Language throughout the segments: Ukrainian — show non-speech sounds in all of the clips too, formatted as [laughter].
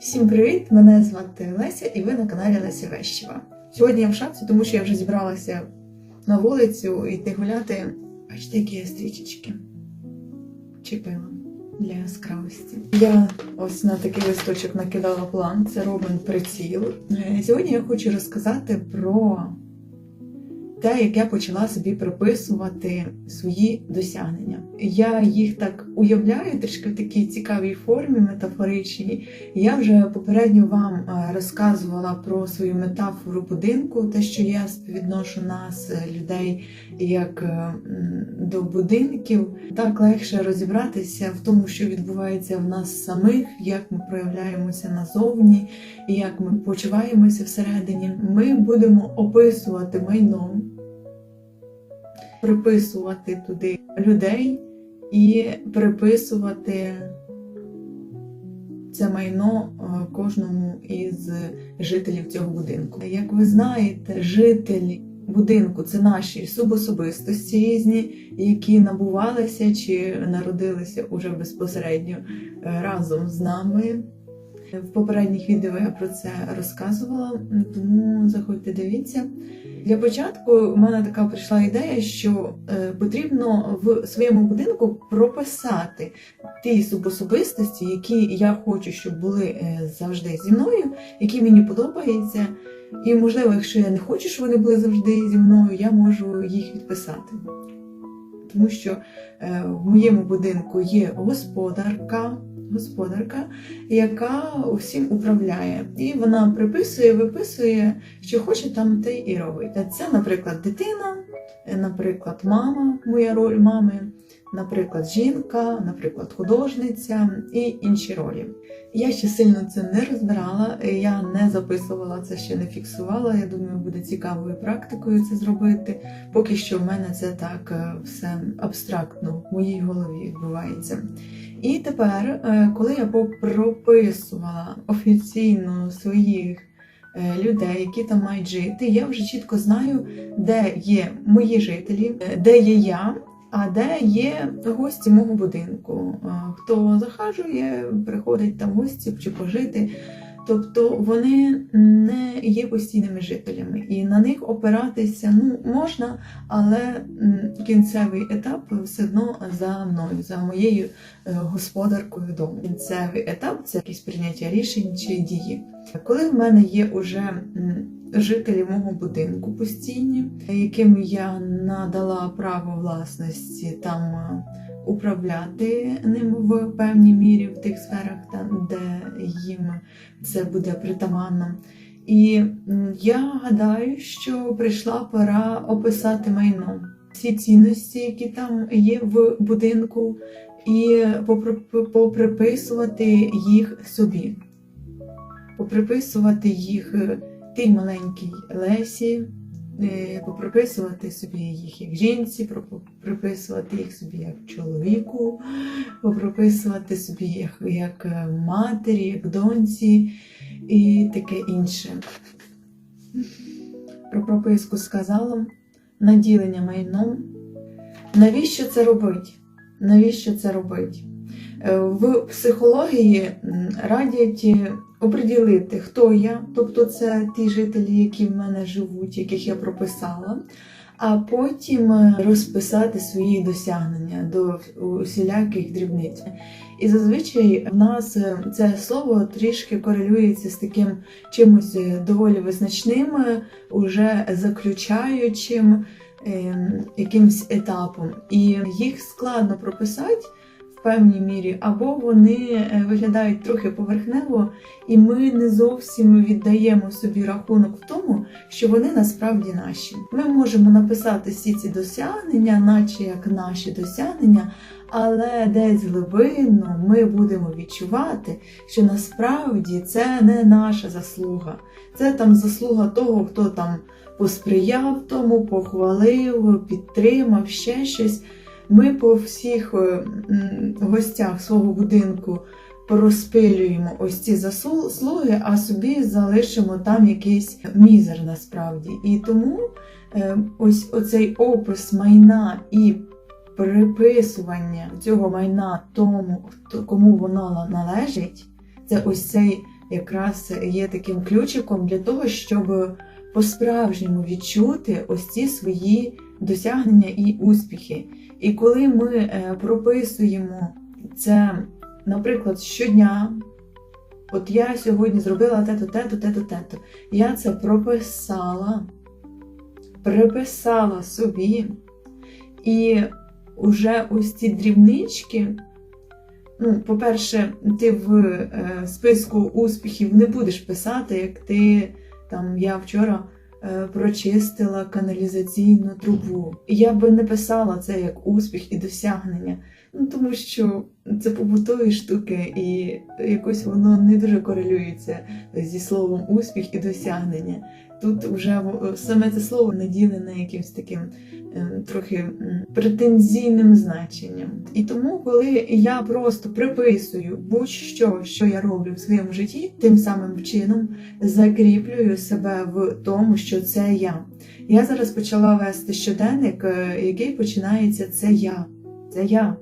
Всім привіт! Мене звати Леся і ви на каналі Леся Вещева. Сьогодні я в шапці, тому що я вже зібралася на вулицю йти гуляти. Бачите, які є стрічечки. Чіпила для яскравості. Я ось на такий листочок накидала план, це робин приціл. Е, Сьогодні я хочу розказати про те, як я почала собі приписувати свої досягнення. Я їх так уявляю трішки в такій цікавій формі, метафоричній. Я вже попередньо вам е, розказувала про свою метафору будинку, те, що я співвідношу нас, е, людей, як е, до будинків. Так легше розібратися в тому, що відбувається в нас самих, як ми проявляємося назовні, як ми почуваємося всередині. Ми будемо описувати майно, приписувати туди людей і приписувати це майно е, кожному із жителів цього будинку. Як ви знаєте, жителі будинку це наші субособистості різні, які набувалися чи народилися уже безпосередньо е, разом з нами. В попередніх відео я про це розказувала, тому заходьте, дивіться. Для початку в мене така прийшла ідея, що е, потрібно в своєму будинку прописати ті субособистості, які я хочу, щоб були е, завжди зі мною, які мені подобаються. І, можливо, якщо я не хочу, щоб вони були завжди зі мною, я можу їх відписати. Тому що е, в моєму будинку є господарка, господарка, яка усім управляє. І вона приписує, виписує, що хоче там те і робить. Це, наприклад, дитина, наприклад, мама, моя роль мами, наприклад, жінка, наприклад, художниця і інші ролі. Я ще сильно це не розбирала, я не записувала це, ще не фіксувала. Я думаю, буде цікавою практикою це зробити. Поки що в мене це так е, все абстрактно в моїй голові відбувається. І тепер, е, коли я прописувала офіційно своїх е, людей, які там мають жити, я вже чітко знаю, де є мої жителі, де є я, а де є гості мого будинку. Хто захажує, приходить там гості чи пожити. Тобто вони не є постійними жителями, і на них опиратися ну можна, але кінцевий етап все одно за мною, за моєю господаркою дому. Кінцевий етап це якісь прийняття рішень чи дії. Коли в мене є уже жителі мого будинку постійні, яким я надала право власності там. е, Управляти ним в певній мірі в тих сферах, там, де їм це буде притаманно. І я гадаю, що прийшла пора описати майно, всі цінності, які там є в будинку, і поприписувати їх собі, поприписувати їх е, тій маленькій Лесі, е, поприписувати собі їх як жінці, поприписувати їх собі як чоловіку, поприписувати собі їх як е, матері, як доньці і таке інше. Про прописку сказала, наділення майном. Навіщо це робить? Навіщо це робить? Е, В психології радять е, оприділити, хто я, тобто це ті жителі, які в мене живуть, яких я прописала, а потім е, розписати свої досягнення до усіляких дрібниць. І зазвичай в нас це слово трішки корелюється з таким чимось доволі визначним, уже заключаючим якимсь етапом. І їх складно прописати в певній мірі, або вони е, виглядають трохи поверхнево, і ми не зовсім віддаємо собі рахунок в тому, що вони насправді наші. Ми можемо написати всі ці досягнення, наче як наші досягнення, але десь глибинно ми будемо відчувати, що насправді це не наша заслуга, це там заслуга того, хто там посприяв тому, похвалив, підтримав ще щось. Ми по всіх е, гостях свого будинку порозпилюємо ось ці заслуги, а собі залишимо там якийсь мізер насправді. І тому е, ось оцей опис майна і приписування цього майна тому, кому воно належить, Це ось цей якраз є таким ключиком для того, щоб по-справжньому відчути ось ці свої досягнення і успіхи. І коли ми е, прописуємо це, наприклад, щодня, от я сьогодні зробила те-то, те-то, те-то, те-то, я це прописала, приписала собі, і вже ось ці дрібнички. Ну, по-перше, ти в е, списку успіхів не будеш писати, як ти там я вчора е, прочистила каналізаційну трубу. Я би не писала це як успіх і досягнення, ну тому що це побутові штуки, і якось воно не дуже корелюється зі словом успіх і досягнення. Тут вже саме це слово наділене якимось таким е, трохи претензійним значенням. І тому, коли я просто приписую будь-що, що я роблю в своєму житті, тим самим чином закріплюю себе в тому, що це я. Я зараз почала вести щоденник, е, який починається це я. Це я.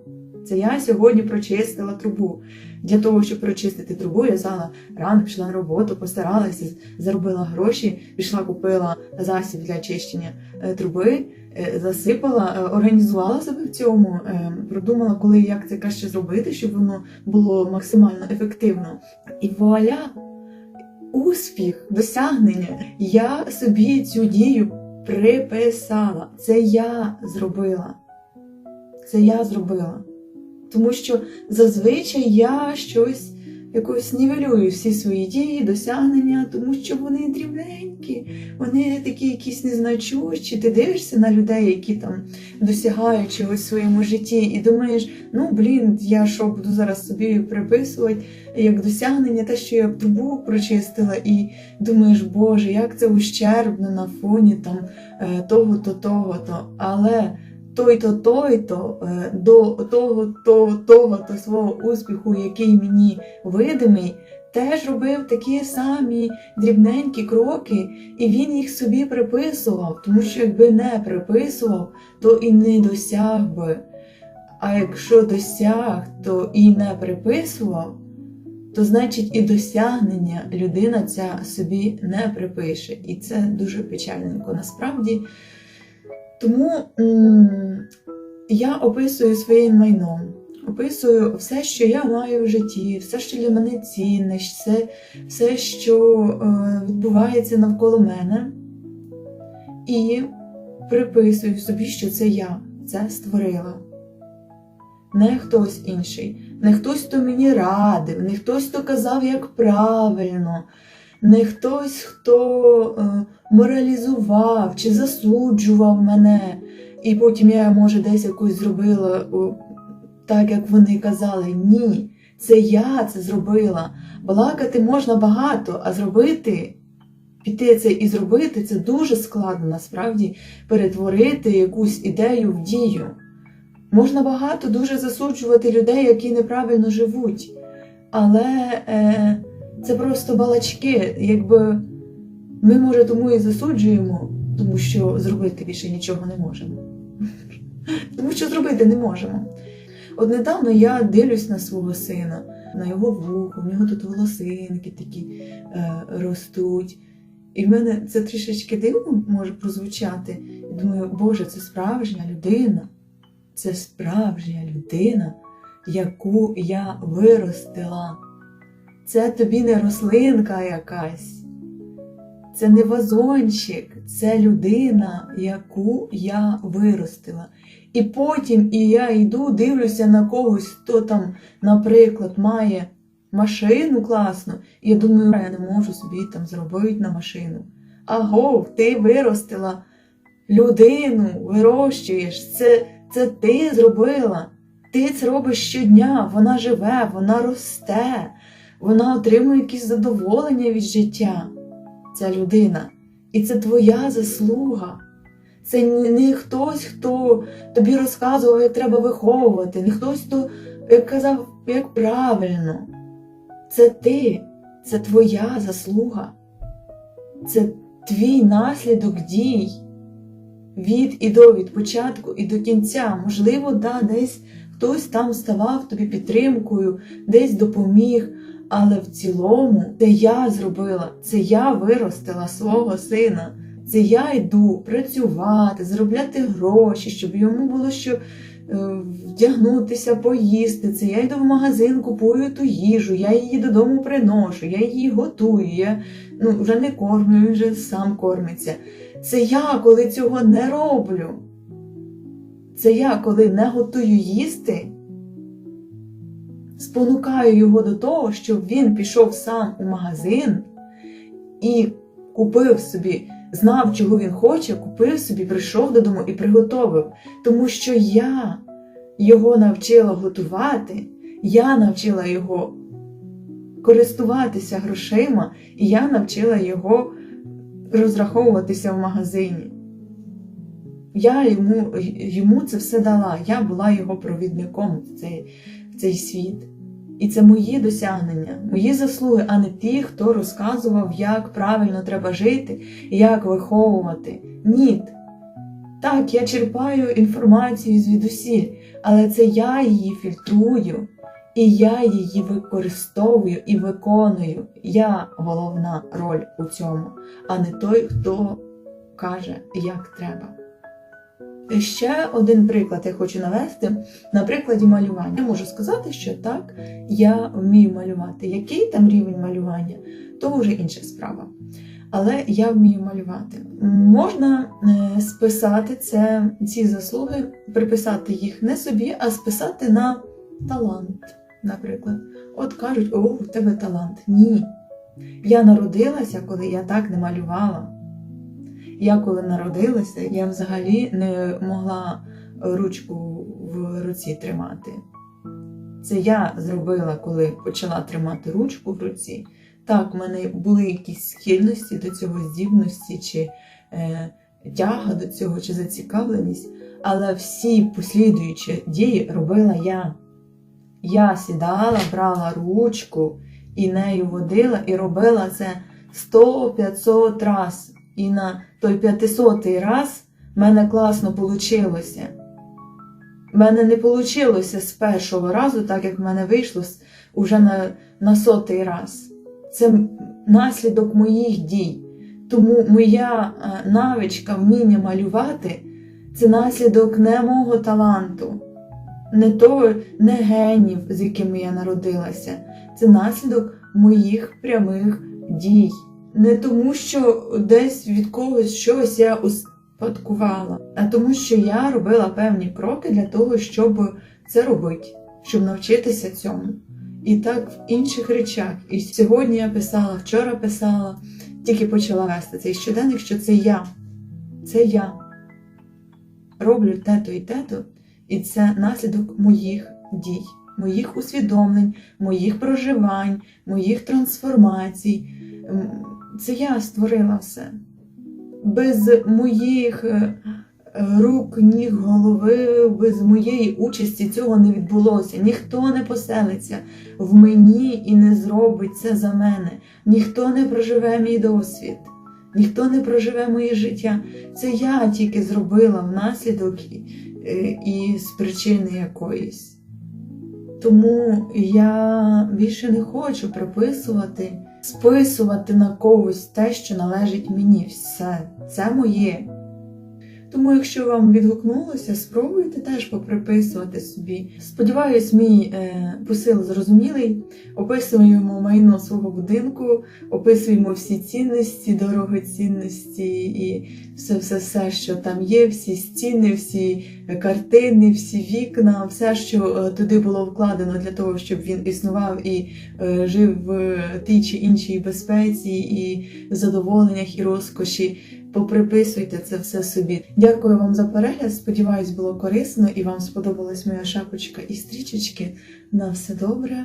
Це я сьогодні прочистила трубу. Для того, щоб прочистити трубу, я взяла рано, пішла на роботу, постаралася, заробила гроші, пішла, купила засіб для очищення е, труби, е, засипала, е, організувала себе в цьому, продумала, коли як це краще зробити, щоб воно було максимально ефективно. І вуаля! Успіх, досягнення. Я собі цю дію приписала. Це я зробила. Це я зробила. Тому що зазвичай я щось якось нівелюю всі свої дії, досягнення, тому що вони дрібненькі, вони такі якісь незначущі. Ти дивишся на людей, які там досягають чогось в своєму житті, і думаєш, ну блін, я що буду зараз собі приписувати як досягнення, те, що я трубу прочистила, і думаєш, Боже, як це ущербно на фоні там е, того-то, того-то. Але той-то, той-то е, до того, того, того-то свого успіху, який мені видимий, теж робив такі самі дрібненькі кроки, і він їх собі приписував, тому що якби не приписував, то і не досяг би. А якщо досяг, то і не приписував, то значить і досягнення людина ця собі не припише. І це дуже печальненько насправді. Тому я описую своїм майном, описую все, що я маю в житті, все, що для мене цінне, все, все що е, відбувається навколо мене, і приписую собі, що це я це створила. Не хтось інший, не хтось, хто мені радив, не хтось, хто казав, як правильно, не хтось, хто е, моралізував чи засуджував мене, і потім я, може, десь якусь зробила так, як вони казали. Ні, це я це зробила. Балакати можна багато, а зробити, піти це і зробити це дуже складно насправді перетворити якусь ідею в дію. Можна багато дуже засуджувати людей, які неправильно живуть. Але е, це просто балачки, якби ми, може, тому і засуджуємо, тому що зробити більше нічого не можемо. [laughs] Тому що зробити не можемо. От недавно я дивлюсь на свого сина, на його вухо, в нього тут волосинки такі е, ростуть. І в мене це трішечки дивно може прозвучати. Думаю, Боже, це справжня людина. Це справжня людина, яку я виростила. Це тобі не рослинка якась, це не вазончик, це людина, яку я виростила. І потім і я йду, дивлюся на когось, хто там, наприклад, має машину класну, і я думаю, я не можу собі там зробити на машину. Аго, ти виростила людину, вирощуєш, це, це ти зробила. Ти це робиш щодня, вона живе, вона росте, вона отримує якісь задоволення від життя. Ця людина. І це твоя заслуга. Це не, хтось, хто тобі розказував, як треба виховувати, не хтось, хто казав, як правильно. Це ти, це твоя заслуга, це твій наслідок дій від і до, від початку і до кінця. Можливо, да, десь хтось там ставав тобі підтримкою, десь допоміг, Але в цілому це я зробила, це я виростила свого сина. Це я йду працювати, заробляти гроші, щоб йому було що е, вдягнутися, поїсти. Це я йду в магазин, купую ту їжу, я її додому приношу, я її готую. Я ну, вже не кормлю, він вже сам кормиться. Це я, коли цього не роблю. Це я, коли не готую їсти, спонукаю його до того, щоб він пішов сам у магазин і купив собі, знав, чого він хоче, купив собі, прийшов додому і приготовив. Тому що я його навчила готувати, я навчила його користуватися грошима, і я навчила його розраховуватися в магазині. Я йому, йому це все дала, я була його провідником в цей, в цей світ. І це мої досягнення, мої заслуги, а не ті, хто розказував, як правильно треба жити і як виховувати. Ні. Так, я черпаю інформацію звідусіль, але це я її фільтрую, і я її використовую і виконую. Я головна роль у цьому, а не той, хто каже, як треба. Ще один приклад я хочу навести на прикладі малювання. Я можу сказати, що так, я вмію малювати. Який там рівень малювання, то вже інша справа. Але я вмію малювати. Можна е, списати це, ці заслуги, приписати їх не собі, а списати на талант, наприклад. От кажуть, о, у тебе талант. Ні. Я народилася, коли я так не малювала. Я коли народилася, я взагалі не могла ручку в руці тримати. Це я зробила, коли почала тримати ручку в руці. Так, в мене були якісь схильності до цього, здібності, чи е, тяга до цього, чи зацікавленість, але всі послідуючі дії робила я. Я сідала, брала ручку і нею водила, і робила це 100-500 разів. І на той 500 раз в мене класно вийшло. В мене не вийшло з першого разу, так як в мене вийшло уже на, на сотий раз. Це наслідок моїх дій. Тому моя е, навичка вміння малювати це наслідок не мого таланту, не того, не генів, з якими я народилася. Це наслідок моїх прямих дій. Не тому, що десь від когось щось я успадкувала, а тому, що я робила певні кроки для того, щоб це робити, щоб навчитися цьому. І так в інших речах. І сьогодні я писала, вчора писала, тільки почала вести цей щоденник, що це я. Це я роблю те-то і те-то, і це наслідок моїх дій, моїх усвідомлень, моїх проживань, моїх трансформацій. Це я створила все. Без моїх е, рук, ніг, голови, без моєї участі цього не відбулося. Ніхто не поселиться в мені і не зробить це за мене. Ніхто не проживе мій досвід, ніхто не проживе моє життя. Це я тільки зробила внаслідок е, і з причини якоїсь. Тому я більше не хочу приписувати списувати на когось те, що належить мені. Все, це моє. Тому, якщо вам відгукнулося, спробуйте теж поприписувати собі. Сподіваюсь, мій е, посил зрозумілий. Описуємо майно свого будинку, описуємо всі цінності, дорогоцінності і все-все-все, що там є, всі стіни, всі картини, всі вікна, все, що е, туди було вкладено для того, щоб він існував і е, жив в тій чи іншій безпеці, і задоволеннях, і розкоші поприписуйте це все собі. Дякую вам за перегляд. Сподіваюсь, було корисно і вам сподобалась моя шапочка і стрічечки. На все добре.